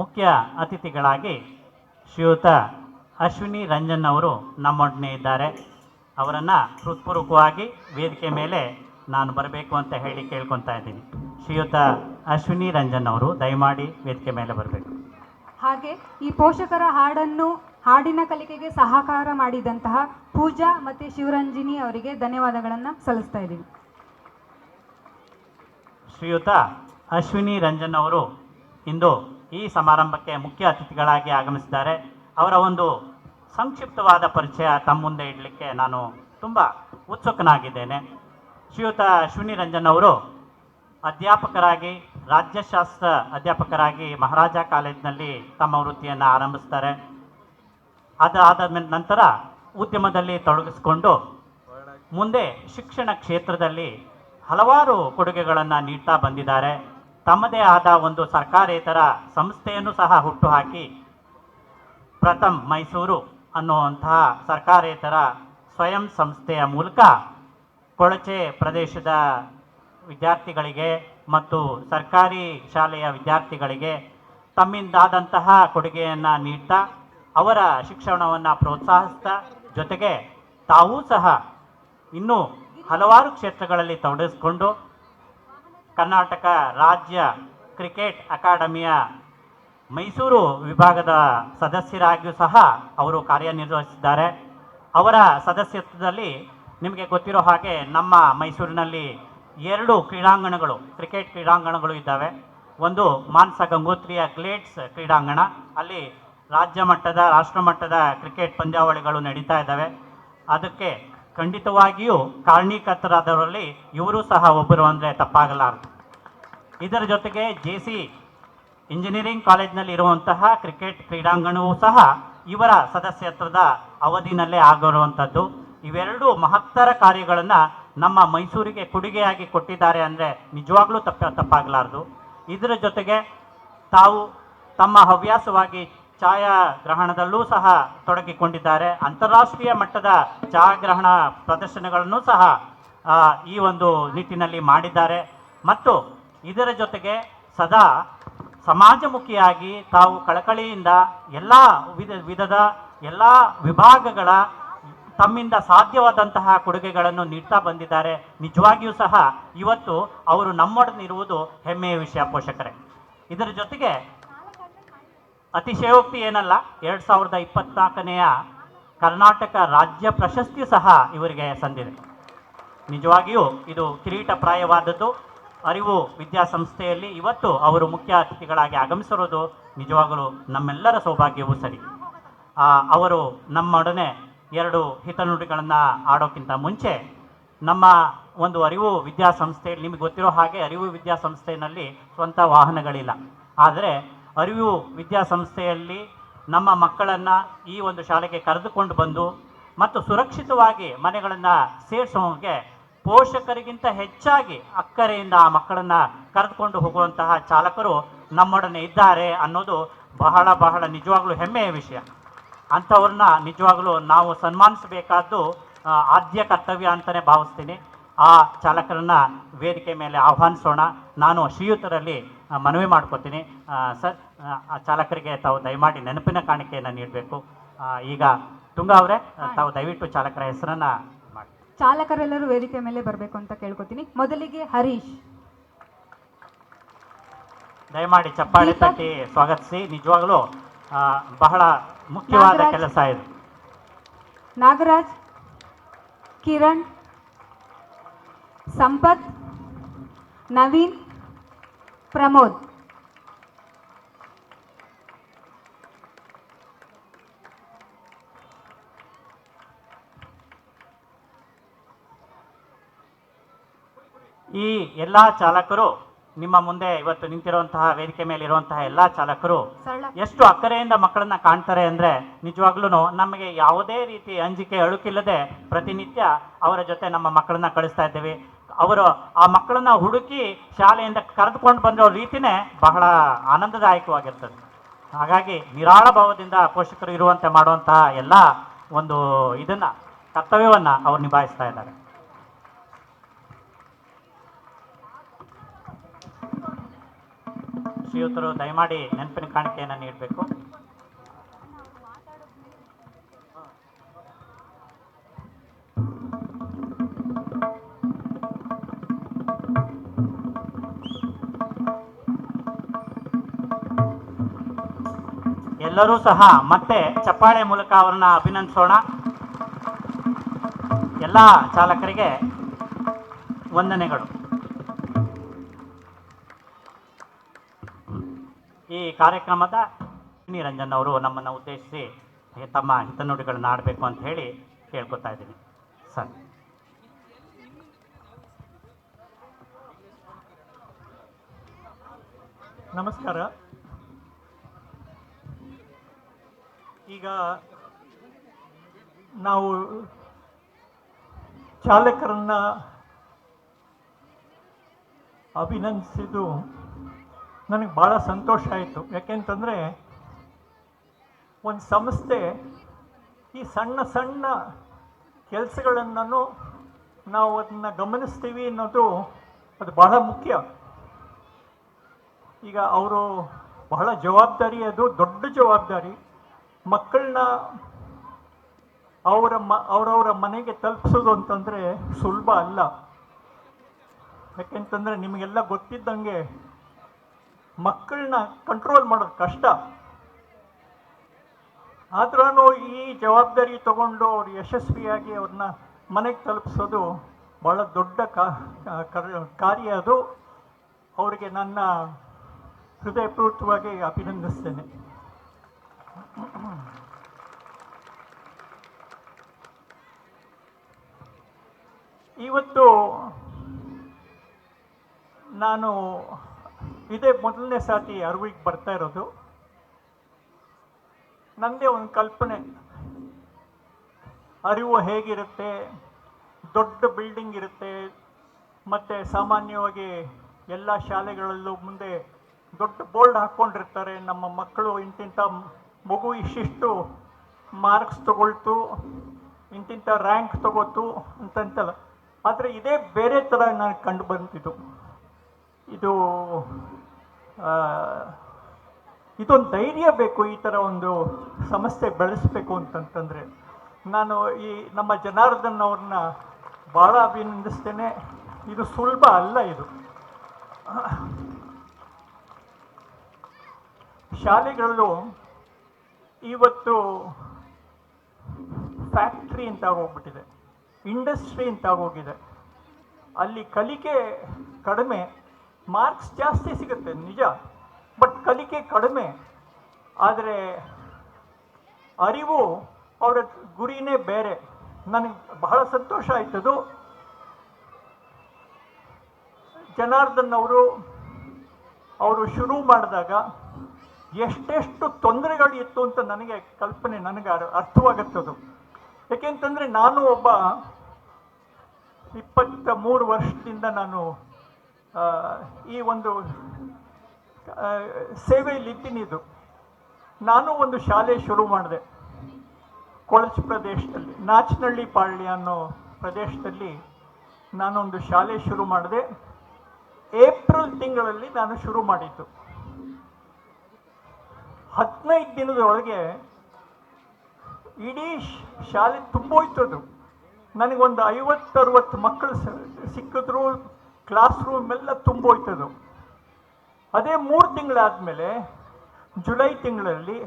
ಮುಖ್ಯ ಅತಿಥಿಗಳಾಗಿ ಶ್ರೀಯುತ ಅಶ್ವಿನಿ ರಂಜನ್ ಅವರು ನಮ್ಮೊಡನೆ ಇದ್ದಾರೆ. ಅವರನ್ನು ಹೃತ್ಪೂರ್ವಕವಾಗಿ ವೇದಿಕೆ ಮೇಲೆ ನಾನು ಬರಬೇಕು ಅಂತ ಹೇಳಿ ಕೇಳ್ಕೊತಾ ಇದ್ದೀನಿ. ಶ್ರೀಯುತ ಅಶ್ವಿನಿ ರಂಜನ್ ಅವರು ದಯಮಾಡಿ ವೇದಿಕೆ ಮೇಲೆ ಬರಬೇಕು. ಹಾಗೆ ಈ ಪೋಷಕರ ಹಾಡನ್ನು ಹಾಡಿನ ಕಲಿಕೆಗೆ ಸಹಕಾರ ಮಾಡಿದಂತಹ ಪೂಜಾ ಮತ್ತು ಶಿವರಂಜಿನಿ ಅವರಿಗೆ ಧನ್ಯವಾದಗಳನ್ನು ಸಲ್ಲಿಸ್ತಾ ಇದ್ದೀನಿ. ಶ್ರೀಯುತ ಅಶ್ವಿನಿ ರಂಜನ್ ಅವರು ಇಂದು ಈ ಸಮಾರಂಭಕ್ಕೆ ಮುಖ್ಯ ಅತಿಥಿಗಳಾಗಿ ಆಗಮಿಸಿದ್ದಾರೆ. ಅವರ ಒಂದು ಸಂಕ್ಷಿಪ್ತವಾದ ಪರಿಚಯ ತಮ್ಮ ಮುಂದೆ ಇಡಲಿಕ್ಕೆ ನಾನು ತುಂಬ ಉತ್ಸುಕನಾಗಿದ್ದೇನೆ. ಶ್ರೀಯುತ ರಂಜನ್ ಅವರು ಅಧ್ಯಾಪಕರಾಗಿ, ರಾಜ್ಯಶಾಸ್ತ್ರ ಅಧ್ಯಾಪಕರಾಗಿ ಮಹಾರಾಜ ಕಾಲೇಜಿನಲ್ಲಿ ತಮ್ಮ ವೃತ್ತಿಯನ್ನು ಆರಂಭಿಸ್ತಾರೆ. ಅದಾದ ನಂತರ ಉದ್ಯಮದಲ್ಲಿ ತೊಡಗಿಸಿಕೊಂಡು ಮುಂದೆ ಶಿಕ್ಷಣ ಕ್ಷೇತ್ರದಲ್ಲಿ ಹಲವಾರು ಕೊಡುಗೆಗಳನ್ನು ನೀಡ್ತಾ ಬಂದಿದ್ದಾರೆ. ತಮ್ಮದೇ ಆದ ಒಂದು ಸರ್ಕಾರೇತರ ಸಂಸ್ಥೆಯನ್ನು ಸಹ ಹುಟ್ಟುಹಾಕಿ ಪ್ರಥಮ್ ಮೈಸೂರು ಅನ್ನುವಂತಹ ಸರ್ಕಾರೇತರ ಸ್ವಯಂ ಸಂಸ್ಥೆಯ ಮೂಲಕ ಕೊಳಚೆ ಪ್ರದೇಶದ ವಿದ್ಯಾರ್ಥಿಗಳಿಗೆ ಮತ್ತು ಸರ್ಕಾರಿ ಶಾಲೆಯ ವಿದ್ಯಾರ್ಥಿಗಳಿಗೆ ತಮ್ಮಿಂದಾದಂತಹ ಕೊಡುಗೆಯನ್ನು ನೀಡ್ತಾ, ಅವರ ಶಿಕ್ಷಣವನ್ನು ಪ್ರೋತ್ಸಾಹಿಸ್ತಾ, ಜೊತೆಗೆ ತಾವೂ ಸಹ ಇನ್ನೂ ಹಲವಾರು ಕ್ಷೇತ್ರಗಳಲ್ಲಿ ತೊಡಗಿಸಿಕೊಂಡು ಕರ್ನಾಟಕ ರಾಜ್ಯ ಕ್ರಿಕೆಟ್ ಅಕಾಡೆಮಿಯ ಮೈಸೂರು ವಿಭಾಗದ ಸದಸ್ಯರಾಗಿಯೂ ಸಹ ಅವರು ಕಾರ್ಯನಿರ್ವಹಿಸಿದ್ದಾರೆ. ಅವರ ಸದಸ್ಯತ್ವದಲ್ಲಿ ನಿಮಗೆ ಗೊತ್ತಿರೋ ಹಾಗೆ ನಮ್ಮ ಮೈಸೂರಿನಲ್ಲಿ ಎರಡು ಕ್ರೀಡಾಂಗಣಗಳು, ಕ್ರಿಕೆಟ್ ಕ್ರೀಡಾಂಗಣಗಳು ಇದ್ದಾವೆ. ಒಂದು ಮಾನಸ ಗಂಗೋತ್ರಿಯ ಗ್ಲೇಡ್ಸ್ ಕ್ರೀಡಾಂಗಣ. ಅಲ್ಲಿ ರಾಜ್ಯ ಮಟ್ಟದ, ರಾಷ್ಟ್ರ ಮಟ್ಟದ ಕ್ರಿಕೆಟ್ ಪಂದ್ಯಾವಳಿಗಳು ನಡೀತಾ ಇದ್ದಾವೆ. ಅದಕ್ಕೆ ಖಂಡಿತವಾಗಿಯೂ ಕಾರಣೀಕರ್ತರಾದವರಲ್ಲಿ ಇವರು ಸಹ ಒಬ್ಬರು ಅಂದರೆ ತಪ್ಪಾಗಲಾರದು. ಇದರ ಜೊತೆಗೆ ಜೆ ಸಿ ಇಂಜಿನಿಯರಿಂಗ್ ಕಾಲೇಜ್ನಲ್ಲಿ ಇರುವಂತಹ ಕ್ರಿಕೆಟ್ ಕ್ರೀಡಾಂಗಣವೂ ಸಹ ಇವರ ಸದಸ್ಯತ್ವದ ಅವಧಿನಲ್ಲೇ ಆಗಿರುವಂಥದ್ದು ಇವೆರಡೂ ಮಹತ್ತರ ಕಾರ್ಯಗಳನ್ನು ನಮ್ಮ ಮೈಸೂರಿಗೆ ಕೊಡುಗೆಯಾಗಿ ಕೊಟ್ಟಿದ್ದಾರೆ ಅಂದರೆ ನಿಜವಾಗ್ಲೂ ತಪ್ಪ ತಪ್ಪಾಗಲಾರದು. ಇದರ ಜೊತೆಗೆ ತಾವು ತಮ್ಮ ಹವ್ಯಾಸವಾಗಿ ಛಾಯಾಗ್ರಹಣದಲ್ಲೂ ಸಹ ತೊಡಗಿಕೊಂಡಿದ್ದಾರೆ. ಅಂತಾರಾಷ್ಟ್ರೀಯ ಮಟ್ಟದ ಛಾಯಾಗ್ರಹಣ ಪ್ರದರ್ಶನಗಳನ್ನು ಸಹ ಈ ಒಂದು ನಿಟ್ಟಿನಲ್ಲಿ ಮಾಡಿದ್ದಾರೆ. ಮತ್ತು ಇದರ ಜೊತೆಗೆ ಸದಾ ಸಮಾಜಮುಖಿಯಾಗಿ ತಾವು ಕಳಕಳಿಯಿಂದ ಎಲ್ಲ ವಿಧ, ವಿಧದ ಎಲ್ಲ ವಿಭಾಗಗಳ ತಮ್ಮಿಂದ ಸಾಧ್ಯವಾದಂತಹ ಕೊಡುಗೆಗಳನ್ನು ನೀಡ್ತಾ ಬಂದಿದ್ದಾರೆ. ನಿಜವಾಗಿಯೂ ಸಹ ಇವತ್ತು ಅವರು ನಮ್ಮೊಡನಿರುವುದು ಹೆಮ್ಮೆಯ ವಿಷಯ, ಪೋಷಕರೇ. ಇದರ ಜೊತೆಗೆ ಅತಿಶಯೋಕ್ತಿ ಏನಲ್ಲ, ಎರಡು ಸಾವಿರದ ಇಪ್ಪತ್ನಾಲ್ಕನೆಯ ಕರ್ನಾಟಕ ರಾಜ್ಯ ಪ್ರಶಸ್ತಿ ಸಹ ಇವರಿಗೆ ಸಂದಿದೆ. ನಿಜವಾಗಿಯೂ ಇದು ಕಿರೀಟಪ್ರಾಯವಾದದ್ದು. ಅರಿವು ವಿದ್ಯಾಸಂಸ್ಥೆಯಲ್ಲಿ ಇವತ್ತು ಅವರು ಮುಖ್ಯ ಅತಿಥಿಗಳಾಗಿ ಆಗಮಿಸಿರೋದು ನಿಜವಾಗಲೂ ನಮ್ಮೆಲ್ಲರ ಸೌಭಾಗ್ಯವೂ ಸರಿ. ಅವರು ನಮ್ಮೊಡನೆ ಎರಡು ಹಿತನುಡಿಗಳನ್ನು ಆಡೋಕ್ಕಿಂತ ಮುಂಚೆ ನಮ್ಮ ಒಂದು ಅರಿವು ವಿದ್ಯಾಸಂಸ್ಥೆಯಲ್ಲಿ ನಿಮಗೆ ಗೊತ್ತಿರೋ ಹಾಗೆ ಅರಿವು ವಿದ್ಯಾಸಂಸ್ಥೆಯಲ್ಲಿ ಸ್ವಂತ ವಾಹನಗಳಿಲ್ಲ. ಆದರೆ ಅರಿವು ವಿದ್ಯಾಸಂಸ್ಥೆಯಲ್ಲಿ ನಮ್ಮ ಮಕ್ಕಳನ್ನು ಈ ಒಂದು ಶಾಲೆಗೆ ಕರೆದುಕೊಂಡು ಬಂದು ಮತ್ತು ಸುರಕ್ಷಿತವಾಗಿ ಮನೆಗಳನ್ನು ಸೇರಿಸೋಗೆ ಪೋಷಕರಿಗಿಂತ ಹೆಚ್ಚಾಗಿ ಅಕ್ಕರೆಯಿಂದ ಆ ಮಕ್ಕಳನ್ನು ಕರೆದುಕೊಂಡು ಹೋಗುವಂತಹ ಚಾಲಕರು ನಮ್ಮೊಡನೆ ಇದ್ದಾರೆ ಅನ್ನೋದು ಬಹಳ ಬಹಳ ನಿಜವಾಗ್ಲೂ ಹೆಮ್ಮೆಯ ವಿಷಯ. ಅಂಥವ್ರನ್ನ ನಿಜವಾಗ್ಲೂ ನಾವು ಸನ್ಮಾನಿಸಬೇಕಾದ್ದು ಆದ್ಯ ಕರ್ತವ್ಯ ಅಂತಲೇ ಭಾವಿಸ್ತೀನಿ. ಆ ಚಾಲಕರನ್ನ ವೇದಿಕೆ ಮೇಲೆ ಆಹ್ವಾನಿಸೋಣ. ನಾನು ಶ್ರೀಯುತರಲ್ಲಿ ಮನವಿ ಮಾಡ್ಕೋತೀನಿ. ಸರ್ ಆ, ಚಾಲಕರಿಗೆ ತಾವು ದಯಮಾಡಿ ನೆನಪಿನ ಕಾಣಿಕೆಯನ್ನು ನೀಡಬೇಕು. ಈಗ ತುಂಗ ಅವರೇ ತಾವು ದಯವಿಟ್ಟು ಚಾಲಕರ ಹೆಸರನ್ನ ಮಾಡಿ. ಚಾಲಕರೆಲ್ಲರೂ ವೇದಿಕೆ ಮೇಲೆ ಬರಬೇಕು ಅಂತ ಕೇಳ್ಕೊತೀನಿ. ಮೊದಲಿಗೆ ಹರೀಶ್. ದಯಮಾಡಿ ಚಪ್ಪಾಳೆ ತಟ್ಟಿ ಸ್ವಾಗತಿಸಿ. ನಿಜವಾಗಲೂ ಬಹಳ ಮುಖ್ಯವಾದ ಕೆಲಸ ಇದು. ನಾಗರಾಜ್. ಕಿರಣ್. ಸಂಪತ್ ನವೀನ್ ಪ್ರಮೋದ್. ಈ ಎಲ್ಲ ಚಾಲಕರು ನಿಮ್ಮ ಮುಂದೆ ಇವತ್ತು ನಿಂತಿರುವಂತಹ ವೇದಿಕೆ ಮೇಲೆ ಇರುವಂತಹ ಎಲ್ಲ ಚಾಲಕರು ಎಷ್ಟು ಅಕ್ಕರೆಯಿಂದ ಮಕ್ಕಳನ್ನ ಕಾಣ್ತಾರೆ ಅಂದ್ರೆ ನಿಜವಾಗ್ಲೂ ನಮಗೆ ಯಾವುದೇ ರೀತಿ ಅಂಜಿಕೆ ಅಳುಕಿಲ್ಲದೆ ಪ್ರತಿನಿತ್ಯ ಅವರ ಜೊತೆ ನಮ್ಮ ಮಕ್ಕಳನ್ನ ಕಳಿಸ್ತಾ ಇದ್ದೇವೆ. ಅವರು ಆ ಮಕ್ಕಳನ್ನ ಹುಡುಕಿ ಶಾಲೆಯಿಂದ ಕರೆದುಕೊಂಡು ಬಂದಿರೋ ರೀತಿನೇ ಬಹಳ ಆನಂದದಾಯಕವಾಗಿರ್ತದೆ. ಹಾಗಾಗಿ ನಿರಾಳ ಭಾವದಿಂದ ಪೋಷಕರು ಇರುವಂತೆ ಮಾಡುವಂತಹ ಎಲ್ಲ ಒಂದು ಇದನ್ನ, ಕರ್ತವ್ಯವನ್ನ ಅವ್ರು ನಿಭಾಯಿಸ್ತಾ ಇದ್ದಾರೆ. ಶ್ರೀಯುತರು, ದಯಮಾಡಿ ನೆನಪಿನ ಕಾಣಿಕೆಯನ್ನು ನೀಡಬೇಕು. ಎಲ್ಲರೂ ಸಹ ಮತ್ತೆ ಚಪ್ಪಾಳೆ ಮೂಲಕ ಅವರನ್ನ ಅಭಿನಂದಿಸೋಣ. ಎಲ್ಲ ಚಾಲಕರಿಗೆ ವಂದನೆಗಳು. ಈ ಕಾರ್ಯಕ್ರಮದ ನಿರಂಜನ್ ಅವರು ನಮ್ಮನ್ನು ಉದ್ದೇಶಿಸಿ ತಮ್ಮ ಹಿತನುಡಿಗಳನ್ನ ಆಡಬೇಕು ಅಂತ ಹೇಳಿ ಕೇಳ್ಕೊತಾ ಇದ್ದೀನಿ. ಸರ್. ನಮಸ್ಕಾರ. ಈಗ ನಾವು ಚಾಲಕರನ್ನ ಅಭಿನಂದಿಸಿದ್ದು ನನಗೆ ಭಾಳ ಸಂತೋಷ ಆಯಿತು. ಯಾಕೆಂತಂದರೆ ಒಂದು ಸಂಸ್ಥೆ ಈ ಸಣ್ಣ ಸಣ್ಣ ಕೆಲಸಗಳನ್ನು ನಾವು ಅದನ್ನು ಗಮನಿಸ್ತೀವಿ ಅನ್ನೋದು ಅದು ಬಹಳ ಮುಖ್ಯ. ಈಗ ಅವರು ಬಹಳ ಜವಾಬ್ದಾರಿ, ಅದು ದೊಡ್ಡ ಜವಾಬ್ದಾರಿ. ಮಕ್ಕಳನ್ನ ಅವರ ಮ, ಅವರವರ ಮನೆಗೆ ತಲುಪಿಸೋದು ಅಂತಂದರೆ ಸುಲಭ ಅಲ್ಲ. ಯಾಕೆಂತಂದರೆ ನಿಮಗೆಲ್ಲ ಗೊತ್ತಿದ್ದಂಗೆ ಮಕ್ಕಳನ್ನ ಕಂಟ್ರೋಲ್ ಮಾಡೋದು ಕಷ್ಟ. ಆದ್ರೂ ಈ ಜವಾಬ್ದಾರಿ ತಗೊಂಡು ಅವ್ರು ಯಶಸ್ವಿಯಾಗಿ ಅವ್ರನ್ನ ಮನೆಗೆ ತಲುಪಿಸೋದು ಭಾಳ ದೊಡ್ಡ ಕಾರ್ಯ ಅದು. ಅವರಿಗೆ ನನ್ನ ಹೃದಯಪೂರ್ವಕವಾಗಿ ಅಭಿನಂದಿಸ್ತೇನೆ. ಇವತ್ತು ನಾನು ಇದೇ ಮೊದಲನೇ ಸಾತಿ ಅರಿವಿಗೆ ಬರ್ತಾ ಇರೋದು. ನನ್ನದೇ ಒಂದು ಕಲ್ಪನೆ. ಅರಿವು ಹೇಗಿರುತ್ತೆ? ದೊಡ್ಡ ಬಿಲ್ಡಿಂಗ್ ಇರುತ್ತೆ. ಮತ್ತು ಸಾಮಾನ್ಯವಾಗಿ ಎಲ್ಲ ಶಾಲೆಗಳಲ್ಲೂ ಮುಂದೆ ದೊಡ್ಡ ಬೋರ್ಡ್ ಹಾಕ್ಕೊಂಡಿರ್ತಾರೆ. ನಮ್ಮ ಮಕ್ಕಳು ಇಂತಿಂಥ ಮಗು ಇಷ್ಟಿಷ್ಟು ಮಾರ್ಕ್ಸ್ ತಗೊಳ್ತು ಇಂತಿಂಥ ರ್ಯಾಂಕ್ ತಗೋತು ಅಂತಂತಲ್ಲ. ಆದರೆ ಇದೇ ಬೇರೆ ಥರ ನನಗೆ ಕಂಡು ಬಂತಿದ್ದು ಇದು ಇದೊಂದು ಧೈರ್ಯ ಬೇಕು, ಈ ಥರ ಒಂದು ಸಮಸ್ಯೆ ಬೆಳೆಸಬೇಕು ಅಂತಂತಂದರೆ. ನಾನು ಈ ನಮ್ಮ ಜನಾರ್ದನ್ ಅವ್ರನ್ನ ಭಾಳ ಅಭಿನಂದಿಸ್ತೇನೆ. ಇದು ಸುಲಭ ಅಲ್ಲ ಇದು. ಶಾಲೆಗಳು ಇವತ್ತು ಫ್ಯಾಕ್ಟ್ರಿ ಅಂತ ಹೋಗ್ಬಿಟ್ಟಿದೆ. ಇಂಡಸ್ಟ್ರಿ ಅಂತ ಹೋಗಿದೆ. ಅಲ್ಲಿ ಕಲಿಕೆ ಕಡಿಮೆ, ಮಾರ್ಕ್ಸ್ ಜಾಸ್ತಿ ಸಿಗುತ್ತೆ, ನಿಜ. ಬಟ್ ಕಲಿಕೆ ಕಡಿಮೆ, ಆದರೆ ಅರಿವು ಅವರ ಗುರಿನೇ ಬೇರೆ. ನನಗೆ ಬಹಳ ಸಂತೋಷ ಆಯ್ತದು. ಜನಾರ್ದನ್ ಅವರು ಅವರು ಶುರು ಮಾಡಿದಾಗ ಎಷ್ಟೆಷ್ಟು ತೊಂದರೆಗಳು ಇತ್ತು ಅಂತ ನನಗೆ ಕಲ್ಪನೆ ನನಗೆ ಅರ್- ಅರ್ಥವಾಗುತ್ತದು ಯಾಕೆಂತಂದರೆ ನಾನು ಒಬ್ಬ ಇಪ್ಪತ್ತ ಮೂರು ವರ್ಷದಿಂದ ನಾನು ಈ ಒಂದು ಸೇವೆಯಲ್ಲಿ ಸೇವೆಯಲ್ಲಿದ್ದೀನಿ ಇದು. ನಾನು ಒಂದು ಶಾಲೆ ಶುರು ಮಾಡಿದೆ. ಕೊಳಚ್ ಪ್ರದೇಶದಲ್ಲಿ ನಾಚನಹಳ್ಳಿ ಪಾಳ್ಯ ಅನ್ನೋ ಪ್ರದೇಶದಲ್ಲಿ ನಾನೊಂದು ಶಾಲೆ ಶುರು ಮಾಡಿದೆ. ಏಪ್ರಿಲ್ ತಿಂಗಳಲ್ಲಿ ನಾನು ಶುರು ಮಾಡಿದ್ದು. ಹದಿನೈದು ದಿನದೊಳಗೆ ಇಡೀ ಶಾಲೆ ತುಂಬೋಯ್ತದು. ನನಗೊಂದು ಐವತ್ತರವತ್ತು ಮಕ್ಕಳು ಸ- ಸಿಕ್ಕಿದ್ರು ಕ್ಲಾಸ್ ರೂಮ್ ಎಲ್ಲ ತುಂಬೋಯ್ತದು. ಅದೇ ಮೂರು ತಿಂಗಳಾದಮೇಲೆ ಜುಲೈ ತಿಂಗಳಲ್ಲಿ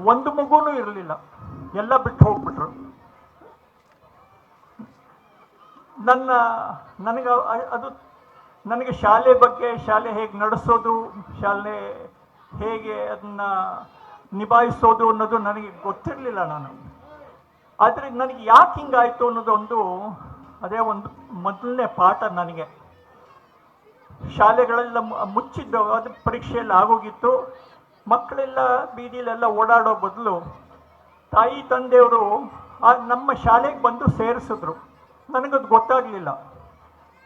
ಒಂದು ಮಗುನೂ ಇರಲಿಲ್ಲ. ಎಲ್ಲ ಬಿಟ್ಟು ಹೋಗ್ಬಿಟ್ರು. ನನ್ನ, ನನಗೆ ಅದು, ನನಗೆ ಶಾಲೆ ಬಗ್ಗೆ, ಶಾಲೆ ಹೇಗೆ ನಡೆಸೋದು, ಶಾಲೆ ಹೇಗೆ ಅದನ್ನ ನಿಭಾಯಿಸೋದು ಅನ್ನೋದು ನನಗೆ ಗೊತ್ತಿರಲಿಲ್ಲ ನಾನು. ಆದರೆ ನನಗೆ ಯಾಕೆ ಹಿಂಗಾಯಿತು ಅನ್ನೋದು ಒಂದು ಅದೇ ಒಂದು ಮೊದಲನೇ ಪಾಠ ನನಗೆ. ಶಾಲೆಗಳೆಲ್ಲ ಮುಚ್ಚಿದ್ದು ಅದು ಪರೀಕ್ಷೆಯಲ್ಲಿ ಆಗೋಗಿತ್ತು. ಮಕ್ಕಳೆಲ್ಲ ಬೀದಿಲೆಲ್ಲ ಓಡಾಡೋ ಬದಲು ತಾಯಿ, ತಂದೆಯವರು ನಮ್ಮ ಶಾಲೆಗೆ ಬಂದು ಸೇರಿಸಿದ್ರು. ನನಗದು ಗೊತ್ತಾಗಲಿಲ್ಲ.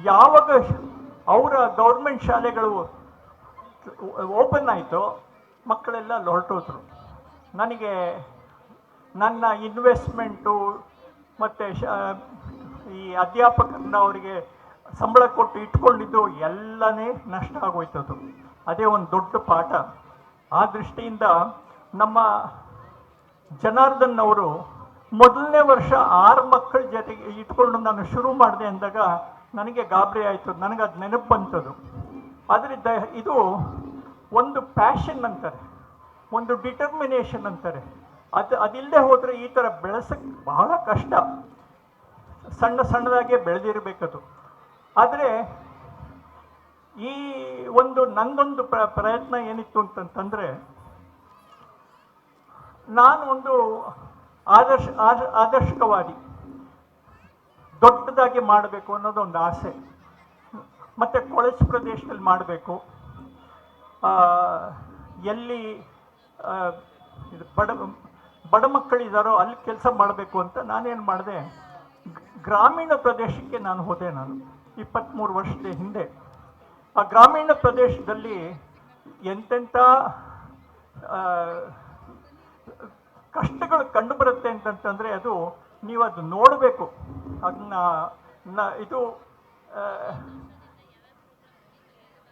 ಯಾವಾಗ ಅವರ ಗೌರ್ಮೆಂಟ್ ಶಾಲೆಗಳು ಓಪನ್ ಆಯಿತು, ಮಕ್ಕಳೆಲ್ಲ ಹೊರಟೋದ್ರು. ನನಗೆ ನನ್ನ ಇನ್ವೆಸ್ಟ್ಮೆಂಟು ಮತ್ತು ಶ, ಈ ಅಧ್ಯಾಪಕರನ್ನ ಅವರಿಗೆ ಸಂಬಳ ಕೊಟ್ಟು ಇಟ್ಕೊಂಡಿದ್ದು ಎಲ್ಲನೇ ನಷ್ಟ ಆಗೋಯ್ತದು. ಅದೇ ಒಂದು ದೊಡ್ಡ ಪಾಠ. ಆ ದೃಷ್ಟಿಯಿಂದ ನಮ್ಮ ಜನಾರ್ದನ್ ಅವರು ಮೊದಲನೇ ವರ್ಷ ಆರು ಮಕ್ಕಳ ಜೊತೆಗೆ ಇಟ್ಕೊಂಡು ನಾನು ಶುರು ಮಾಡಿದೆ ಅಂದಾಗ ನನಗೆ ಗಾಬರಿ ಆಯಿತು. ನನಗೆ ಅದು ನೆನಪು ಬಂತದು. ಅದರಿಂದ ಇದು ಒಂದು ಪ್ಯಾಷನ್ ಅಂತಾರೆ, ಒಂದು ಡಿಟರ್ಮಿನೇಷನ್ ಅಂತಾರೆ. ಅದು ಅದಿಲ್ಲದೆ ಹೋದರೆ ಈ ಥರ ಬೆಳೆಸಕ್ಕೆ ಬಹಳ ಕಷ್ಟ. ಸಣ್ಣ ಸಣ್ಣದಾಗೆ ಬೆಳೆದಿರಬೇಕದು. ಆದರೆ ಈ ಒಂದು ನಂದೊಂದು ಪ್ರ, ಪ್ರಯತ್ನ ಏನಿತ್ತು ಅಂತಂತಂದರೆ, ನಾನು ಒಂದು ಆದರ್ಶ, ಆದ- ಆದರ್ಶಕವಾದಿ, ದೊಡ್ಡದಾಗಿ ಮಾಡಬೇಕು ಅನ್ನೋದು ಒಂದು ಆಸೆ. ಮತ್ತು ಕೊಳಚು ಪ್ರದೇಶದಲ್ಲಿ ಮಾಡಬೇಕು. ಎಲ್ಲಿ ಬಡ ಬಡ ಮಕ್ಕಳಿದ್ದಾರೋ ಅಲ್ಲಿ ಕೆಲಸ ಮಾಡಬೇಕು ಅಂತ ನಾನೇನು ಮಾಡಿದೆ ಗ್ರಾಮೀಣ ಪ್ರದೇಶಕ್ಕೆ ನಾನು ಹೋದೆ ನಾನು ಇಪ್ಪತ್ತ್ಮೂರು ವರ್ಷದ ಹಿಂದೆ. ಆ ಗ್ರಾಮೀಣ ಪ್ರದೇಶದಲ್ಲಿ ಎಂತೆಂಥ ಕಷ್ಟಗಳು ಕಂಡು ಬರುತ್ತೆ ಅಂತಂತಂದರೆ ಅದು ನೀವು ಅದು ನೋಡಬೇಕು ಅದನ್ನ ಇದು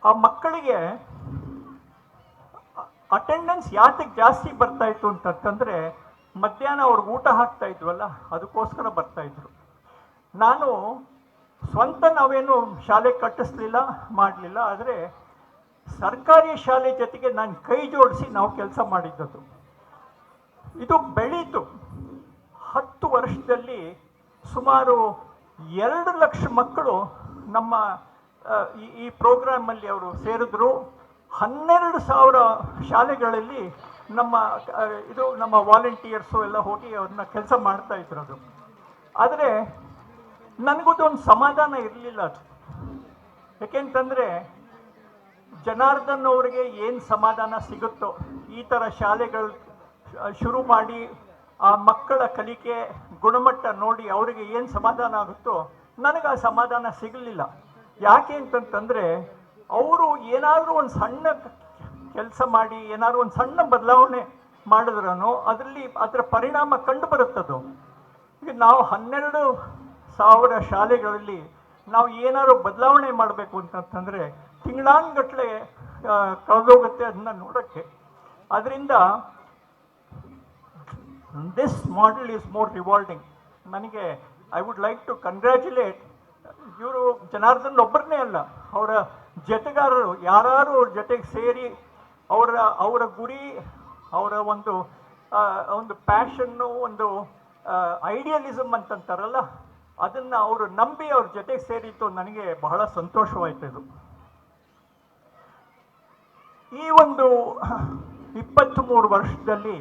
ಆ, ಮಕ್ಕಳಿಗೆ ಅಟೆಂಡೆನ್ಸ್ ಯಾತಕ್ಕೆ ಜಾಸ್ತಿ ಬರ್ತಾ ಇತ್ತು ಅಂತಂತಂದರೆ ಮಧ್ಯಾಹ್ನ ಅವ್ರಿಗೆ ಊಟ ಹಾಕ್ತಾ ಇದ್ವಲ್ಲ ಅದಕ್ಕೋಸ್ಕರ ಬರ್ತಾ ಇದ್ರು. ನಾನು ಸ್ವಂತ ನಾವೇನು ಶಾಲೆ ಕಟ್ಟಿಸ್ಲಿಲ್ಲ ಮಾಡಲಿಲ್ಲ ಆದರೆ ಸರ್ಕಾರಿ ಶಾಲೆ ಜೊತೆಗೆ ನಾನು ಕೈ ಜೋಡಿಸಿ ನಾವು ಕೆಲಸ ಮಾಡಿದ್ದದು ಇದು ಬೆಳೀತು. ಹತ್ತು ವರ್ಷದಲ್ಲಿ ಸುಮಾರು ಎರಡು ಲಕ್ಷ ಮಕ್ಕಳು ನಮ್ಮ ಈ ಈ ಪ್ರೋಗ್ರಾಮಲ್ಲಿ ಅವರು ಸೇರಿದ್ರು. ಹನ್ನೆರಡು ಸಾವಿರ ಶಾಲೆಗಳಲ್ಲಿ ನಮ್ಮ ಇದು ನಮ್ಮ ವಾಲಂಟಿಯರ್ಸು ಎಲ್ಲ ಹೋಗಿ ಅವ್ರನ್ನ ಕೆಲಸ ಮಾಡ್ತಾ ಇದ್ರು ಅದು. ಆದರೆ ನನಗೊಂದು ಸಮಾಧಾನ ಇರಲಿಲ್ಲ ಅದು. ಯಾಕೆಂತಂದರೆ ಜನಾರ್ದನ್ ಅವರಿಗೆ ಏನು ಸಮಾಧಾನ ಸಿಗುತ್ತೋ ಈ ಥರ ಶಾಲೆಗಳು ಶುರು ಮಾಡಿ ಆ ಮಕ್ಕಳ ಕಲಿಕೆ ಗುಣಮಟ್ಟ ನೋಡಿ ಅವರಿಗೆ ಏನು ಸಮಾಧಾನ ಆಗುತ್ತೋ ನನಗೆ ಆ ಸಮಾಧಾನ ಸಿಗಲಿಲ್ಲ. ಯಾಕೆ ಅಂತಂತಂದರೆ ಅವರು ಏನಾದರೂ ಒಂದು ಸಣ್ಣ ಕೆಲಸ ಮಾಡಿ, ಏನಾದರೂ ಒಂದು ಸಣ್ಣ ಬದಲಾವಣೆ ಮಾಡಿದ್ರೂ ಅದರಲ್ಲಿ ಅದರ ಪರಿಣಾಮ ಕಂಡು ಬರುತ್ತದು ಈಗ ನಾವು ಹನ್ನೆರಡು ಸಾವಿರ ಶಾಲೆಗಳಲ್ಲಿ ನಾವು ಏನಾದರೂ ಬದಲಾವಣೆ ಮಾಡಬೇಕು ಅಂತಂತಂದರೆ ತಿಂಗಳಾನ್ಗಟ್ಲೆ ಕಳೆದೋಗುತ್ತೆ ಅದನ್ನ ನೋಡೋಕ್ಕೆ. ಅದರಿಂದ this model is more rewarding ನನಗೆ I would like to congratulate Janardhan ಒಬ್ಬರನ್ನೇ ಅಲ್ಲ, ಅವರ ಜತೆಗಾರರು ಯಾರು ಅವ್ರ ಜೊತೆಗೆ ಸೇರಿ ಅವರ ಅವರ ಗುರಿ, ಅವರ ಒಂದು ಒಂದು ಪ್ಯಾಷನ್ನು, ಒಂದು ಐಡಿಯಲಿಸಮ್ ಅಂತಂತಾರಲ್ಲ, ಅದನ್ನು ಅವರು ನಂಬಿ ಅವ್ರ ಜೊತೆಗೆ ಸೇರಿತ್ತು, ನನಗೆ ಬಹಳ ಸಂತೋಷವಾಯ್ತು ಇದು. ಈ ಒಂದು ಇಪ್ಪತ್ತ್ಮೂರು ವರ್ಷದಲ್ಲಿ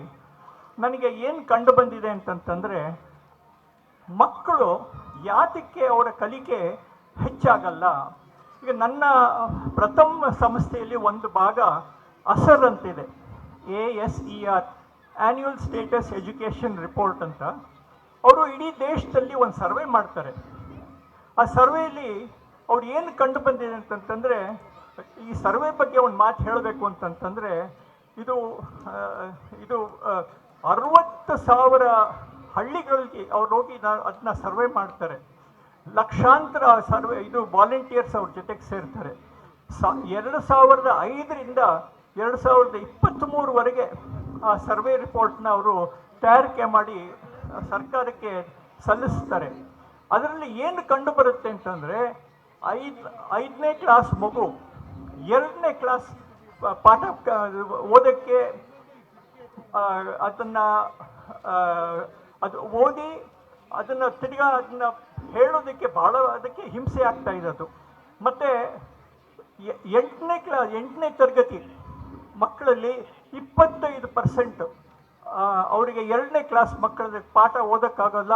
ನನಗೆ ಏನು ಕಂಡು ಬಂದಿದೆ ಅಂತಂತಂದರೆ, ಮಕ್ಕಳು ಯಾತಕ್ಕೆ ಅವರ ಕಲಿಕೆ ಹೆಚ್ಚಾಗಲ್ಲ. ಈಗ ನನ್ನ ಪ್ರಥಮ ಸಂಸ್ಥೆಯಲ್ಲಿ ಒಂದು ಭಾಗ ಅಸರ್ ಅಂತಿದೆ. A S E R annual status education report ಅಂತ. ಅವರು ಇಡೀ ದೇಶದಲ್ಲಿ ಒಂದು ಸರ್ವೆ ಮಾಡ್ತಾರೆ. ಆ ಸರ್ವೆಯಲ್ಲಿ ಅವ್ರು ಏನು ಕಂಡು ಬಂದಿದೆ ಅಂತಂತಂದರೆ, ಈ ಸರ್ವೆ ಬಗ್ಗೆ ಒಂದು ಮಾತು ಹೇಳಬೇಕು ಅಂತಂತಂದರೆ, ಇದು ಇದು ಅರವತ್ತು ಸಾವಿರ ಹಳ್ಳಿಗಳಿಗೆ ಅವ್ರು ಹೋಗಿ ಅದನ್ನ ಸರ್ವೆ ಮಾಡ್ತಾರೆ. ಲಕ್ಷಾಂತರ ಸರ್ವೆ ಇದು ವಾಲಂಟಿಯರ್ಸ್ ಅವ್ರ ಜೊತೆಗೆ ಸೇರ್ತಾರೆ. ಸಾ, ಎರಡು ಸಾವಿರದ ಐದರಿಂದ ಎರಡು ಸಾವಿರದ ಇಪ್ಪತ್ತ್ಮೂರವರೆಗೆ ಆ ಸರ್ವೆ ರಿಪೋರ್ಟ್ನ ಅವರು ತಯಾರಿಕೆ ಮಾಡಿ ಸರ್ಕಾರಕ್ಕೆ ಸಲ್ಲಿಸ್ತಾರೆ. ಅದರಲ್ಲಿ ಏನು ಕಂಡು ಬರುತ್ತೆ ಅಂತಂದರೆ, ಐದು, ಐದನೇ ಕ್ಲಾಸ್ ಮಗು, ಎರಡನೇ ಕ್ಲಾಸ್ ಪಾಠ ಓದೋಕ್ಕೆ ಅದನ್ನು ಅದು ಓದಿ, ಅದನ್ನು ತಿರ್ಗಾ ಅದನ್ನು ಹೇಳೋದಕ್ಕೆ ಭಾಳ ಅದಕ್ಕೆ ಹಿಂಸೆ ಆಗ್ತಾ ಇರೋದು. ಮತ್ತು ಎಂಟನೇ ಕ್ಲಾ, ಎಂಟನೇ ತರಗತಿ ಮಕ್ಕಳಲ್ಲಿ ಇಪ್ಪತ್ತೈದು ಪರ್ಸೆಂಟ್ ಅವರಿಗೆ ಎರಡನೇ ಕ್ಲಾಸ್ ಮಕ್ಕಳ ಪಾಠ ಓದೋಕ್ಕಾಗಲ್ಲ.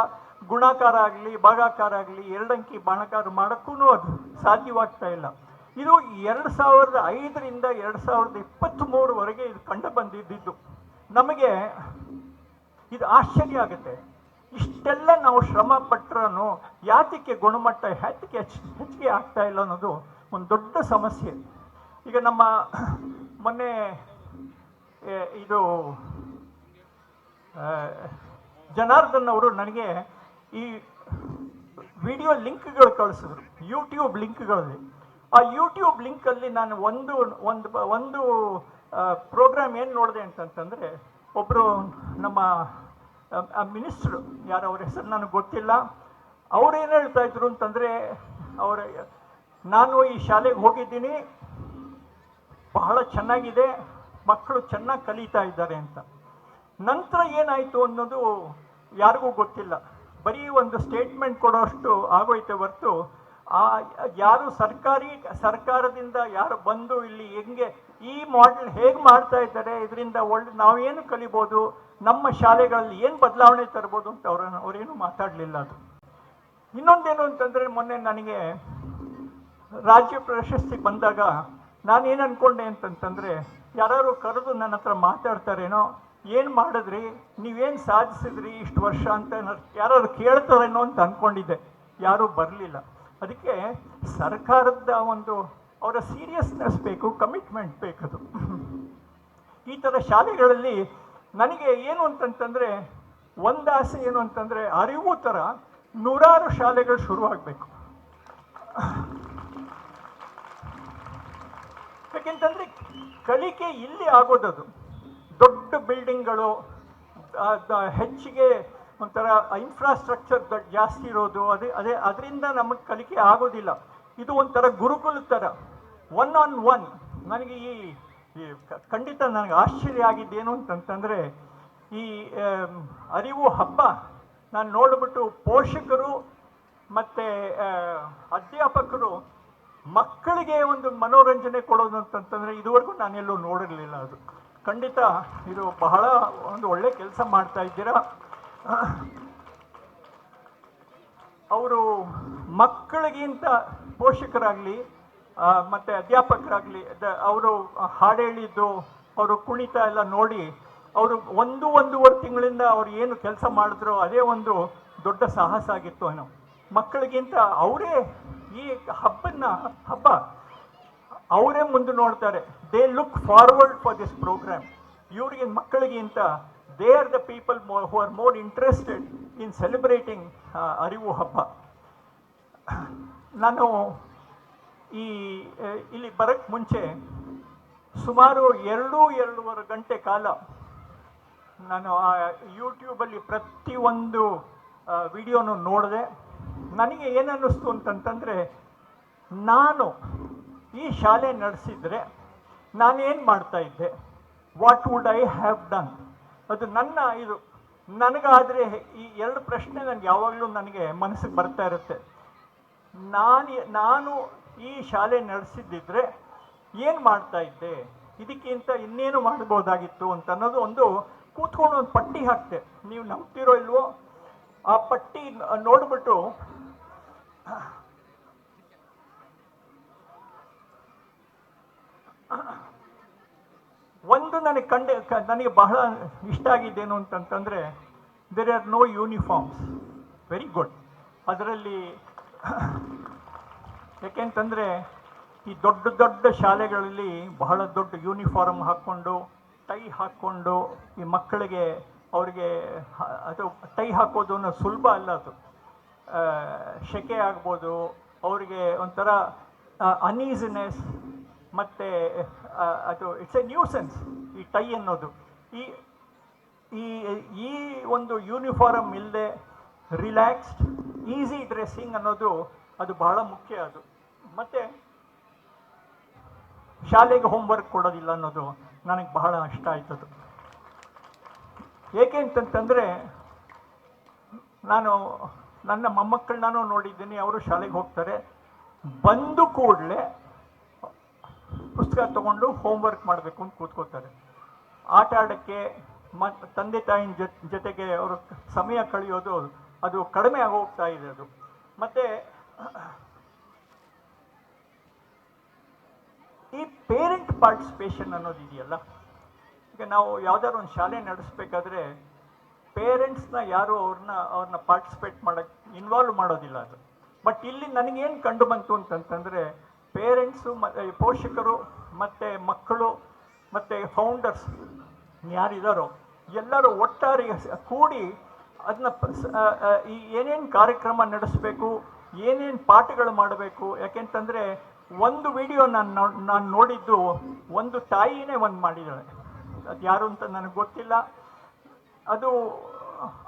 ಗುಣಾಕಾರ ಆಗಲಿ, ಭಾಗಾಕಾರ ಆಗಲಿ, ಎರಡಂಕಿ ಬಾಣಕಾರ ಮಾಡೋಕ್ಕೂ ಅದು ಸಾಧ್ಯವಾಗ್ತಾ ಇಲ್ಲ. ಇದು ಎರಡು ಸಾವಿರದ ಐದರಿಂದ ಎರಡು ಸಾವಿರದ ಇಪ್ಪತ್ತ್ಮೂರವರೆಗೆ ಇದು ಕಂಡು ಬಂದಿದ್ದು. ನಮಗೆ ಇದು ಆಶ್ಚರ್ಯ ಆಗುತ್ತೆ. ಇಷ್ಟೆಲ್ಲ ನಾವು ಶ್ರಮ ಪಟ್ಟರೂ ಯಾತಕ್ಕೆ ಗುಣಮಟ್ಟ ಯಾತಕ್ಕೆ ಹೆಚ್ಚು ಹೆಚ್ಚಿಗೆ ಆಗ್ತಾ ಇಲ್ಲ ಅನ್ನೋದು ಒಂದು ದೊಡ್ಡ ಸಮಸ್ಯೆ. ಈಗ ನಮ್ಮ ಮೊನ್ನೆ ಇದು ಜನಾರ್ದನ್ ಅವರು ನನಗೆ ಈ ವಿಡಿಯೋ ಲಿಂಕ್ಗಳು ಕಳಿಸಿದ್ರು, ಯೂಟ್ಯೂಬ್ ಲಿಂಕ್ಗಳಲ್ಲಿ. ಆ ಯೂಟ್ಯೂಬ್ ಲಿಂಕಲ್ಲಿ ನಾನು ಒಂದು ಒಂದು ಒಂದು ಪ್ರೋಗ್ರಾಮ್ ಏನು ನೋಡಿದೆ ಅಂತಂತಂದರೆ ಒಬ್ಬರು ನಮ್ಮ ಮಿನಿಸ್ಟ್ರು, ಯಾರು ಅವ್ರ ಹೆಸರು ನನಗೆ ಗೊತ್ತಿಲ್ಲ. ಅವ್ರು ಏನು ಹೇಳ್ತಾ ಇದ್ರು ಅಂತಂದರೆ, ಅವರ, ನಾನು ಈ ಶಾಲೆಗೆ ಹೋಗಿದ್ದೀನಿ, ಬಹಳ ಚೆನ್ನಾಗಿದೆ, ಮಕ್ಕಳು ಚೆನ್ನಾಗಿ ಕಲಿತಾ ಇದ್ದಾರೆ ಅಂತ. ನಂತರ ಏನಾಯಿತು ಅನ್ನೋದು ಯಾರಿಗೂ ಗೊತ್ತಿಲ್ಲ. ಬರೀ ಒಂದು ಸ್ಟೇಟ್ಮೆಂಟ್ ಕೊಡೋಷ್ಟು ಆಗೋಯ್ತೆ ಹೊರತು, ಆ, ಯಾರು ಸರ್ಕಾರಿ, ಸರ್ಕಾರದಿಂದ ಯಾರು ಬಂದು ಇಲ್ಲಿ ಹೆಂಗೆ, ಈ ಮಾಡೆಲ್ ಹೇಗೆ ಮಾಡ್ತಾ ಇದ್ದಾರೆ, ಇದರಿಂದ ಒಳ್ಳೆ, ನಾವೇನು ಕಲಿಬೋದು ನಮ್ಮ ಶಾಲೆಗಳಲ್ಲಿ ಏನು ಬದಲಾವಣೆ ತರ್ಬೋದು ಅಂತ ಅವ್ರ ಅವರೇನು ಮಾತಾಡಲಿಲ್ಲ ಅದು. ಇನ್ನೊಂದೇನು ಅಂತಂದರೆ ಮೊನ್ನೆ ನನಗೆ ರಾಜ್ಯ ಪ್ರಶಸ್ತಿ ಬಂದಾಗ ನಾನೇನು ಅನ್ಕೊಂಡೆ ಅಂತಂತಂದರೆ ಯಾರು ಕರೆದು ನನ್ನ ಹತ್ರ ಮಾತಾಡ್ತಾರೇನೋ, ಏನು ಮಾಡಿದ್ರಿ, ನೀವೇನು ಸಾಧಿಸಿದ್ರಿ ಇಷ್ಟು ವರ್ಷ ಅಂತ ಯಾರು ಕೇಳ್ತಾರೇನೋ ಅಂತ ಅಂದ್ಕೊಂಡಿದ್ದೆ ಯಾರೂ ಬರಲಿಲ್ಲ. ಅದಕ್ಕೆ ಸರ್ಕಾರದ ಒಂದು ಅವರ ಸೀರಿಯಸ್ನೆಸ್ ಬೇಕು ಕಮಿಟ್ಮೆಂಟ್ ಬೇಕದು ಈ ಥರ ಶಾಲೆಗಳಲ್ಲಿ ನನಗೆ ಏನು ಅಂತಂತಂದರೆ ಒಂದು ಆಸೆ ಏನು ಅಂತಂದರೆ, ಅರಿವು ಥರ ನೂರಾರು ಶಾಲೆಗಳು ಶುರುವಾಗಬೇಕು. ಯಾಕೆಂತಂದರೆ, ಕಲಿಕೆ ಇಲ್ಲಿ ಆಗೋದದು. ದೊಡ್ಡ ಬಿಲ್ಡಿಂಗ್ಗಳು ಹೆಚ್ಚಿಗೆ ಒಂಥರ ಇನ್ಫ್ರಾಸ್ಟ್ರಕ್ಚರ್ ದೊಡ್ಡ ಜಾಸ್ತಿ ಇರೋದು, ಅದೇ ಅದೇ, ಅದರಿಂದ ನಮಗೆ ಕಲಿಕೆ ಆಗೋದಿಲ್ಲ. ಇದು ಒಂಥರ ಗುರುಕುಲ ಥರ ಒನ್ ಆನ್ ಒನ್ ನನಗೆ ಈ ಖಂಡಿತ ನನಗೆ ಆಶ್ಚರ್ಯ ಆಗಿದ್ದೇನು ಅಂತಂತಂದರೆ, ಈ ಅರಿವು ಹಬ್ಬ ನಾನು ನೋಡಿಬಿಟ್ಟು ಪೋಷಕರು ಮತ್ತು ಅಧ್ಯಾಪಕರು ಮಕ್ಕಳಿಗೆ ಒಂದು ಮನೋರಂಜನೆ ಕೊಡೋದು ಅಂತಂತಂದರೆ ಇದುವರೆಗೂ ನಾನೆಲ್ಲೂ ನೋಡಿರಲಿಲ್ಲ ಅದು. ಖಂಡಿತ ಇದು ಬಹಳ ಒಂದು ಒಳ್ಳೆ ಕೆಲಸ ಮಾಡ್ತಾ ಇದ್ದೀರಾ? ಅವರು ಮಕ್ಕಳಿಗಿಂತ ಪೋಷಕರಾಗಲಿ ಮತ್ತು ಅಧ್ಯಾಪಕರಾಗಲಿ ಅವರು ಹಾಡು ಹೇಳಿದ್ದು ಅವರು ಕುಣಿತ ಎಲ್ಲ ನೋಡಿ, ಅವರು ಒಂದು ಒಂದೂವರೆ ತಿಂಗಳಿಂದ ಅವ್ರು ಏನು ಕೆಲಸ ಮಾಡಿದ್ರು ಅದೇ ಒಂದು ದೊಡ್ಡ ಸಾಹಸ ಆಗಿತ್ತು ಅವನು ಮಕ್ಕಳಿಗಿಂತ ಅವರೇ ಈ ಹಬ್ಬನ ಹಬ್ಬ, ಅವರೇ ಮುಂದೆ ನೋಡ್ತಾರೆ. They look forward for this program ಇವರಿಗೆ, ಮಕ್ಕಳಿಗಿಂತ they are the people who are more interested in celebrating Arivu Habba. ನಾನು ಈ ಇಲ್ಲಿ ಬರಕ್ಕೆ ಮುಂಚೆ ಸುಮಾರು ಎರಡು, ಎರಡೂವರೆ ಗಂಟೆ ಕಾಲ ನಾನು ಆ ಯೂಟ್ಯೂಬಲ್ಲಿ ಪ್ರತಿಯೊಂದು ವಿಡಿಯೋನು ನೋಡಿದೆ. ನನಗೆ ಏನನ್ನಿಸ್ತು ಅಂತಂತಂದರೆ, ನಾನು ಈ ಶಾಲೆ ನಡೆಸಿದರೆ ನಾನೇನು ಮಾಡ್ತಾ ಇದ್ದೆ? What would I have done ಅದು ನನ್ನ ಇದು, ನನಗಾದರೆ ಈ ಎರಡು ಪ್ರಶ್ನೆ ನನಗೆ ಯಾವಾಗಲೂ ನನಗೆ ಮನಸ್ಸಿಗೆ ಬರ್ತಾ ಇರುತ್ತೆ. ನಾನು ನಾನು ಈ ಶಾಲೆ ನಡೆಸಿದ್ದಿದ್ರೆ ಏನು ಮಾಡ್ತಾ ಇದ್ದೆ? ಇದಕ್ಕಿಂತ ಇನ್ನೇನು ಮಾಡ್ಬೋದಾಗಿತ್ತು ಅಂತ ಅನ್ನೋದು ಒಂದು ಕೂತ್ಕೊಂಡು ಒಂದು ಪಟ್ಟಿ ಹಾಕ್ತೆ. ನೀವು ನಂಬ್ತಿರೋ ಇಲ್ವೋ? ಆ ಪಟ್ಟಿ ನೋಡ್ಬಿಟ್ಟು ಒಂದು ನನಗೆ ಕಂಡೆ ನನಗೆ ಬಹಳ ಇಷ್ಟ ಆಗಿದ್ದೇನು ಅಂತಂತಂದರೆ there are no uniforms very good ಅದರಲ್ಲಿ ಯಾಕೆಂತಂದರೆ ಈ ದೊಡ್ಡ ದೊಡ್ಡ ಶಾಲೆಗಳಲ್ಲಿ ಬಹಳ ದೊಡ್ಡ ಯೂನಿಫಾರ್ಮ್ ಹಾಕ್ಕೊಂಡು ಟೈ ಹಾಕ್ಕೊಂಡು ಈ ಮಕ್ಕಳಿಗೆ ಅವರಿಗೆ ಅದು ಟೈ ಹಾಕೋದು ಅನ್ನೋ ಸುಲಭ ಅಲ್ಲ ಅದು. ಶೆಕೆ ಆಗ್ಬೋದು, ಅವರಿಗೆ ಒಂಥರ ಅನೀಸಿನೆಸ್ ಮತ್ತು ಅದು ಇಟ್ಸ್ ಎ ನ್ಯೂಸೆನ್ಸ್ ಈ ಟೈ ಅನ್ನೋದು. ಈ ಈ ಈ ಒಂದು ಯೂನಿಫಾರ್ಮ್ ಇಲ್ಲದೆ ರಿಲ್ಯಾಕ್ಸ್ಡ್ ಈಸಿ ಡ್ರೆಸ್ಸಿಂಗ್ ಅನ್ನೋದು ಅದು ಬಹಳ ಮುಖ್ಯ ಅದು. ಮತ್ತು ಶಾಲೆಗೆ ಹೋಮ್ವರ್ಕ್ ಕೊಡೋದಿಲ್ಲ ಅನ್ನೋದು ನನಗೆ ಬಹಳ ಇಷ್ಟ ಆಯ್ತದು. ಏಕೆ ಅಂತಂತಂದರೆ, ನಾನು ನನ್ನ ಮೊಮ್ಮಕ್ಕಳನ್ನೂ ನೋಡಿದ್ದೀನಿ, ಅವರು ಶಾಲೆಗೆ ಹೋಗ್ತಾರೆ. ಬಂದು ಕೂಡಲೇ ಪುಸ್ತಕ ತಗೊಂಡು ಹೋಮ್ವರ್ಕ್ ಮಾಡಬೇಕು ಅಂತ ಕೂತ್ಕೋತಾರೆ. ಆಟ ಆಡೋಕ್ಕೆ ಮತ್ತು ತಂದೆ ತಾಯಿನ ಜೊತೆ, ಜೊತೆಗೆ ಅವರು ಸಮಯ ಕಳೆಯೋದು ಅದು ಕಡಿಮೆ ಆಗೋಗ್ತಾ ಇದೆ ಅದು. ಮತ್ತು ಈ ಪೇರೆಂಟ್ ಪಾರ್ಟಿಸಿಪೇಷನ್ ಅನ್ನೋದು ಇದೆಯಲ್ಲ? ಈಗ ನಾವು ಯಾವ್ದಾದ್ರು ಒಂದು ಶಾಲೆ ನಡೆಸ್ಬೇಕಾದ್ರೆ ಪೇರೆಂಟ್ಸ್ನ ಯಾರು ಅವ್ರನ್ನ ಅವ್ರನ್ನ ಪಾರ್ಟಿಸಿಪೇಟ್ ಮಾಡೋಕ್ಕೆ ಇನ್ವಾಲ್ವ್ ಮಾಡೋದಿಲ್ಲ ಅದು. ಬಟ್ ಇಲ್ಲಿ ನನಗೇನು ಕಂಡು ಬಂತು ಅಂತಂತಂದರೆ ಪೇರೆಂಟ್ಸು ಮತ್ತು ಪೋಷಕರು ಮತ್ತು ಮಕ್ಕಳು ಮತ್ತು ಫೌಂಡರ್ಸ್ ಯಾರಿದ್ದಾರೋ ಎಲ್ಲರೂ ಒಟ್ಟಾರೆ ಕೂಡಿ ಅದನ್ನ ಈ ಏನೇನು ಕಾರ್ಯಕ್ರಮ ನಡೆಸಬೇಕು ಏನೇನು ಪಾಠಗಳು ಮಾಡಬೇಕು? ಯಾಕೆಂತಂದರೆ ಒಂದು ವಿಡಿಯೋ ನಾನು ನಾನು ನೋಡಿದ್ದು ಒಂದು ತಾಯಿನೇ ಒಂದು ಮಾಡಿದ್ದಾಳೆ. ಅದು ಯಾರು ಅಂತ ನನಗೆ ಗೊತ್ತಿಲ್ಲ. ಅದು,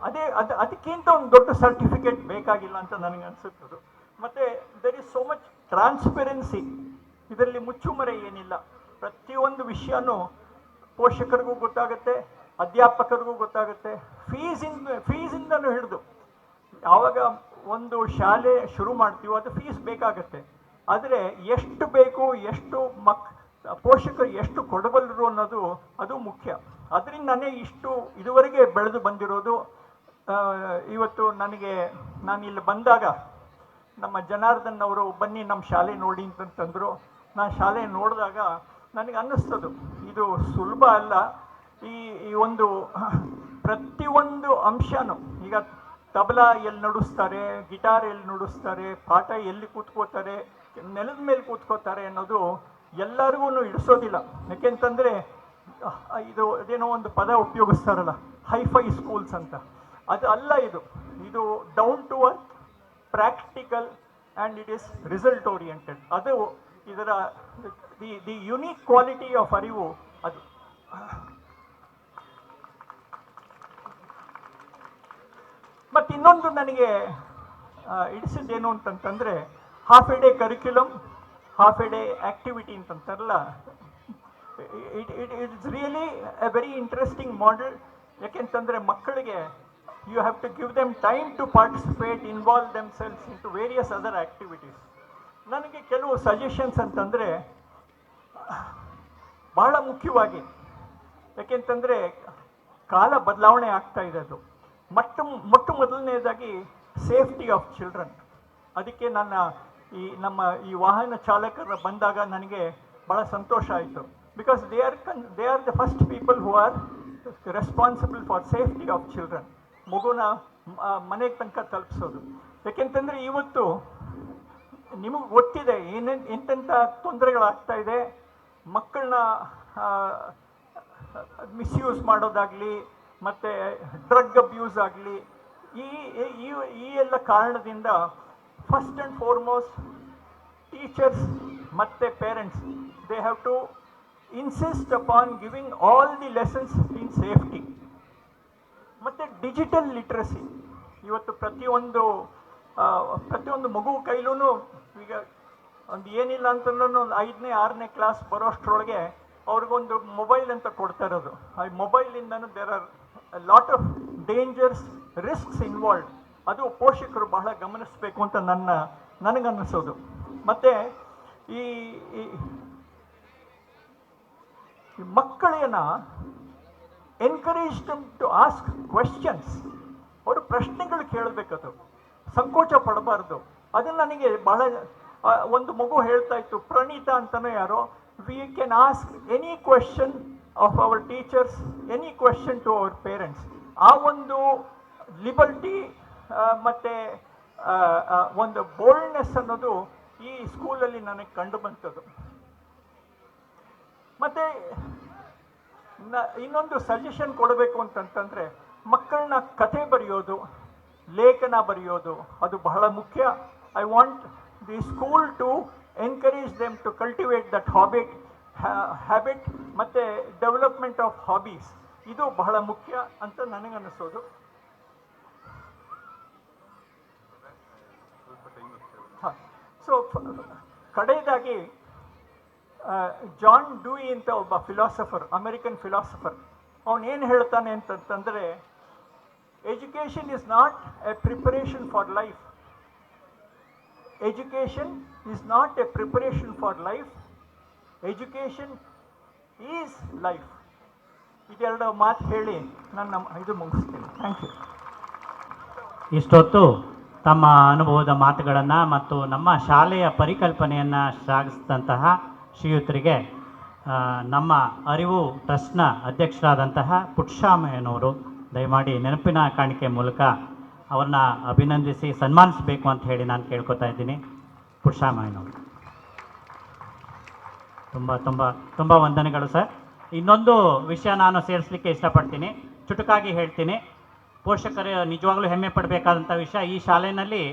ಅದೇ, ಅದು, ಅದಕ್ಕಿಂತ ಒಂದು ದೊಡ್ಡ ಸರ್ಟಿಫಿಕೇಟ್ ಬೇಕಾಗಿಲ್ಲ ಅಂತ ನನಗೆ ಅನಿಸುತ್ತದು ಮತ್ತು there is so much transparency ಇದರಲ್ಲಿ ಮುಚ್ಚುಮರೆ ಏನಿಲ್ಲ. ಪ್ರತಿಯೊಂದು ವಿಷಯನೂ ಪೋಷಕರಿಗೂ ಗೊತ್ತಾಗುತ್ತೆ, ಅಧ್ಯಾಪಕರಿಗೂ ಗೊತ್ತಾಗುತ್ತೆ. ಫೀಸಿಂದ ಫೀಸಿಂದನೂ ಹಿಡಿದು. ಯಾವಾಗ ಒಂದು ಶಾಲೆ ಶುರು ಮಾಡ್ತೀವೋ ಅದು ಫೀಸ್ ಬೇಕಾಗತ್ತೆ. ಆದರೆ ಎಷ್ಟು ಬೇಕು, ಎಷ್ಟು ಮಕ್, ಪೋಷಕರು ಎಷ್ಟು ಕೊಡಬಲ್ಲರು ಅನ್ನೋದು ಅದು ಮುಖ್ಯ. ಅದರಿಂದನೇ ಇಷ್ಟು ಇದುವರೆಗೆ ಬೆಳೆದು ಬಂದಿರೋದು. ಇವತ್ತು ನನಗೆ, ನಾನು ಇಲ್ಲಿ ಬಂದಾಗ ನಮ್ಮ ಜನಾರ್ದನ್ ಅವರು, ಬನ್ನಿ ನಮ್ಮ ಶಾಲೆ ನೋಡಿ ಅಂತಂತಂದರು ನಾನು ಶಾಲೆ ನೋಡಿದಾಗ ನನಗೆ ಅನ್ನಿಸ್ತದು, ಇದು ಸುಲಭ ಅಲ್ಲ. ಈ ಈ ಒಂದು ಪ್ರತಿಯೊಂದು ಅಂಶನೂ ಈಗ ತಬಲಾ ಎಲ್ಲಿ ನುಡಿಸ್ತಾರೆ, ಗಿಟಾರ್ ಎಲ್ಲಿ ನುಡಿಸ್ತಾರೆ, ಪಾಠ ಎಲ್ಲಿ ಕೂತ್ಕೋತಾರೆ, ನೆಲದ ಮೇಲೆ ಕೂತ್ಕೋತಾರೆ ಅನ್ನೋದು ಎಲ್ಲರಿಗೂ ಇಡಿಸೋದಿಲ್ಲ ಯಾಕೆಂತಂದರೆ ಇದು ಅದೇನೋ ಒಂದು ಪದ ಉಪಯೋಗಿಸ್ತಾರಲ್ಲ, ಹೈಫೈ ಸ್ಕೂಲ್ಸ್ ಅಂತ. ಅದು ಅಲ್ಲ ಇದು. ಇದು down to earth practical and it is result oriented ಅದು ಇದರ the the unique quality of Arivu ಅದು. ಮತ್ತು ಇನ್ನೊಂದು ನನಗೆ ಇಡಿಸಿದ್ದೇನು ಅಂತಂತಂದರೆ half a day curriculum half a day activity ಅಂತಂತಾರಲ್ಲ. It it it's really a very interesting model ಯಾಕೆಂತಂದರೆ ಮಕ್ಕಳಿಗೆ you have to give them time to participate involve themselves into various other activities ನನಗೆ ಕೆಲವು ಸಜೆಷನ್ಸ್ ಅಂತಂದರೆ, ಬಹಳ ಮುಖ್ಯವಾಗಿ, ಯಾಕೆಂತಂದರೆ ಕಾಲ ಬದಲಾವಣೆ ಆಗ್ತಾ ಇದೆ ಅದು. ಮೊಟ್ಟ ಮೊಟ್ಟ ಮೊದಲನೇದಾಗಿ ಸೇಫ್ಟಿ ಆಫ್ ಚಿಲ್ಡ್ರನ್. ಅದಕ್ಕೆ ನನ್ನ ಈ ನಮ್ಮ ಈ ವಾಹನ ಚಾಲಕರ ಬಂದಾಗ ನನಗೆ ಬಹಳ ಸಂತೋಷ ಆಯಿತು. ಬಿಕಾಸ್ ದೇ ಆರ್ ಕನ್ they are the first people who are responsible for safety of children ಮಗುನ ಮನೆಗೆ ತನಕ ತಲುಪಿಸೋದು. ಯಾಕೆಂತಂದರೆ ಇವತ್ತು ನಿಮಗೆ ಗೊತ್ತಿದೆ ಏನೇನು ಎಂತೆಂಥ ತೊಂದರೆಗಳಾಗ್ತಾ ಇದೆ. ಮಕ್ಕಳನ್ನ ಮಿಸ್ಯೂಸ್ ಮಾಡೋದಾಗಲಿ ಮತ್ತು ಡ್ರಗ್ ಅಬ್ಯೂಸ್ ಆಗಲಿ, ಈ ಈ ಎಲ್ಲ ಕಾರಣದಿಂದ ಫಸ್ಟ್ ಆ್ಯಂಡ್ ಫಾರ್ಮೋಸ್ಟ್ ಟೀಚರ್ಸ್ ಮತ್ತು parents they have to insist upon giving all the lessons in safety ಮತ್ತು ಡಿಜಿಟಲ್ ಲಿಟ್ರಸಿ ಇವತ್ತು ಪ್ರತಿಯೊಂದು ಪ್ರತಿಯೊಂದು ಮಗು ಕೈಲೂ ಈಗ ಒಂದು ಏನಿಲ್ಲ ಅಂತಂದ್ರೂ ಒಂದು ಐದನೇ, ಆರನೇ ಕ್ಲಾಸ್ ಬರೋಷ್ಟರೊಳಗೆ ಅವ್ರಿಗೊಂದು ಮೊಬೈಲ್ ಅಂತ ಕೊಡ್ತಾ ಇರೋದು. ಆ ಮೊಬೈಲಿಂದನೂ there are lot of dangers risks involve ಅದು ಪೋಷಕರು ಬಹಳ ಗಮನಿಸಬೇಕು ಅಂತ ನನ್ನ, ನನಗನ್ನಿಸೋದು. ಮತ್ತು ಈ ಮಕ್ಕಳೇನ ಎನ್ಕರೇಜ್ ಟು ಆಸ್ಕ್ ಕ್ವೆಶನ್ಸ್ ಅವರು ಪ್ರಶ್ನೆಗಳು ಕೇಳಬೇಕದು. ಸಂಕೋಚ ಪಡಬಾರ್ದು. ಅದು ನನಗೆ ಬಹಳ ಒಂದು ಮಗು ಹೇಳ್ತಾ ಇತ್ತು, ಪ್ರಣೀತಾ ಅಂತಲೇ ಯಾರೋ we can ask any question of our teachers any question to our parents ಆ ಒಂದು ಲಿಬರ್ಟಿ ಮತ್ತು ಒಂದು ಬೋಲ್ಡ್ನೆಸ್ ಅನ್ನೋದು ಈ ಸ್ಕೂಲಲ್ಲಿ ನನಗೆ ಕಂಡು ಬಂತದ್ದು ಮತ್ತು ಇನ್ನೊಂದು ಸಜೆಷನ್ ಕೊಡಬೇಕು ಅಂತಂತಂದರೆ ಮಕ್ಕಳನ್ನ ಕಥೆ ಬರೆಯೋದು, ಲೇಖನ ಬರೆಯೋದು, ಅದು ಬಹಳ ಮುಖ್ಯ. I want the school to encourage them to cultivate that habit habit ಮತ್ತು ಡೆವಲಪ್ಮೆಂಟ್ ಆಫ್ ಹಾಬೀಸ್ ಇದು ಬಹಳ ಮುಖ್ಯ ಅಂತ ನನಗನ್ನಿಸೋದು. ಹಾಂ ಸೊ ಕಡೆಯದಾಗಿ ಜಾನ್ ಡೂಯಿ ಅಂತ ಒಬ್ಬ ಫಿಲಾಸಫರ್ ಅಮೆರಿಕನ್ ಫಿಲಾಸಫರ್ ಅವನೇನು ಹೇಳ್ತಾನೆ ಅಂತಂತಂದರೆ education is not a preparation for life education is not a preparation for life education is life ಇದೆರಡು ಮಾತು ಹೇಳಿ ನನ್ನ ಇದು ಮುಗಿಸ್ತೀನಿ. ಥ್ಯಾಂಕ್ ಯು ಇಷ್ಟೊತ್ತು ತಮ್ಮ ಅನುಭವದ ಮಾತುಗಳನ್ನು ಮತ್ತು ನಮ್ಮ ಶಾಲೆಯ ಪರಿಕಲ್ಪನೆಯನ್ನು ಶ್ಲಾಘಿಸಿದಂತಹ ಶ್ರೀಯುತರಿಗೆ ನಮ್ಮ ಅರಿವು ಟ್ರಸ್ಟ್ನ ಅಧ್ಯಕ್ಷರಾದಂತಹ ಪುಟ್ಷಾಮಯ್ಯನವರು ದಯಮಾಡಿ ನೆನಪಿನ ಕಾಣಿಕೆ ಮೂಲಕ ಅವ್ರನ್ನ ಅಭಿನಂದಿಸಿ ಸನ್ಮಾನಿಸಬೇಕು ಅಂತ ಹೇಳಿ ನಾನು ಕೇಳ್ಕೊತಾ ಇದ್ದೀನಿ. ಪುಟ್ಷಾಮಯ್ಯನವರು. ತುಂಬ ತುಂಬ ತುಂಬ ವಂದನೆಗಳು ಸರ್ ಇನ್ನೊಂದು ವಿಷಯ ನಾನು ಸೇರಿಸಲಿಕ್ಕೆ ಇಷ್ಟಪಡ್ತೀನಿ. ಚುಟುಕಾಗಿ ಹೇಳ್ತೀನಿ. ಪೋಷಕರು ನಿಜವಾಗ್ಲೂ ಹೆಮ್ಮೆ ಪಡಬೇಕಾದಂಥ ವಿಷಯ, ಈ ಶಾಲೆಯಲ್ಲಿ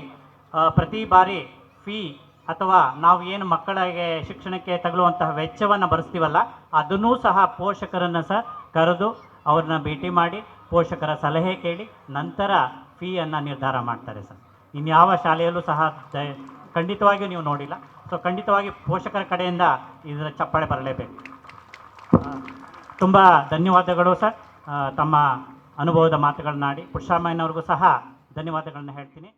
ಪ್ರತಿ ಬಾರಿ ಫೀ ಅಥವಾ ನಾವು ಏನು ಮಕ್ಕಳಿಗೆ ಶಿಕ್ಷಣಕ್ಕೆ ತಗಲುವಂತಹ ವೆಚ್ಚವನ್ನು ಭರಿಸ್ತೀವಲ್ಲ, ಅದನ್ನೂ ಸಹ ಪೋಷಕರನ್ನು ಸಹ ಕರೆದು ಅವ್ರನ್ನ ಭೇಟಿ ಮಾಡಿ, ಪೋಷಕರ ಸಲಹೆ ಕೇಳಿ, ನಂತರ ಫೀಯನ್ನು ನಿರ್ಧಾರ ಮಾಡ್ತಾರೆ ಸರ್ ಇನ್ಯಾವ ಶಾಲೆಯಲ್ಲೂ ಸಹ ಖಂಡಿತವಾಗಿಯೂ ನೀವು ನೋಡಿಲ್ಲ. ಸೊ ಖಂಡಿತವಾಗಿ ಪೋಷಕರ ಕಡೆಯಿಂದ ಇದರ ಚಪ್ಪಾಳೆ ಬರಲೇಬೇಕು. ತುಂಬ ಧನ್ಯವಾದಗಳು ಸರ್. ತಮ್ಮ ಅನುಭವದ ಮಾತುಗಳನ್ನಾಡಿ ಪುರುಷಾಮಯ್ಯನವ್ರಿಗೂ ಸಹ ಧನ್ಯವಾದಗಳನ್ನ ಹೇಳ್ತೀನಿ.